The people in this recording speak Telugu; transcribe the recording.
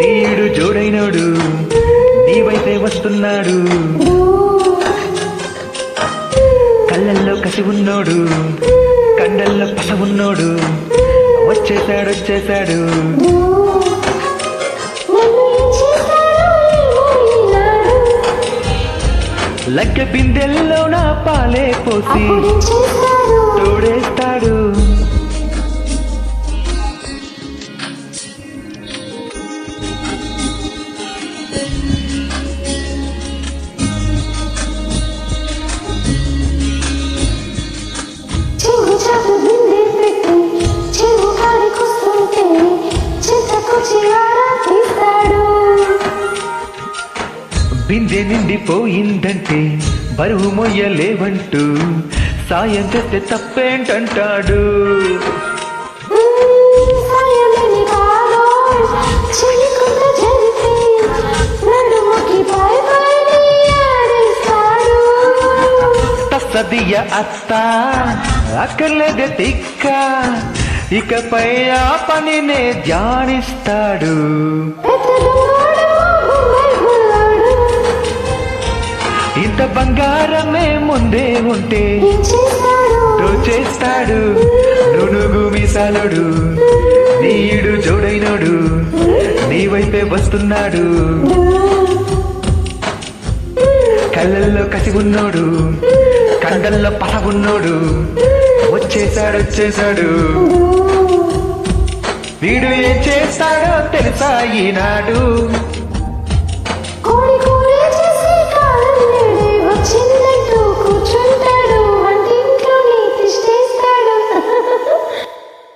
నీడు జోడైనోడు నీ వైపే వస్తున్నాడు. కళ్ళల్లో కసి ఉన్నోడు కండల్లో పస ఉన్నోడు వచ్చేసాడు వచ్చేసాడు లగ్గ బిందెల్లో నా పాలే పోసి తోడేస్తాడు. బిందె నిండిపోయిందంటే బరువు మొయ్యలేవంటూ. సాయం చేస్తే తప్పేంటంటాడు? సదియ అత్త అక్కర్లేదే తిక్క. ఇకపై ఆ పనినే ధ్యానిస్తాడు. బంగారమే ముందే ఉంటే చేస్తాడు? చేస్తాడు నునుగు మీసాలుడు నీడు జోడైనడు. నీ వైపే వస్తున్నాడు. కళ్ళల్లో కసి ఉన్నోడు. కండల్లో పస ఉన్నోడు. వచ్చేసాడు వచ్చేసాడు. వీడు ఏం చేస్తాడో తెలుసా ఈనాడు?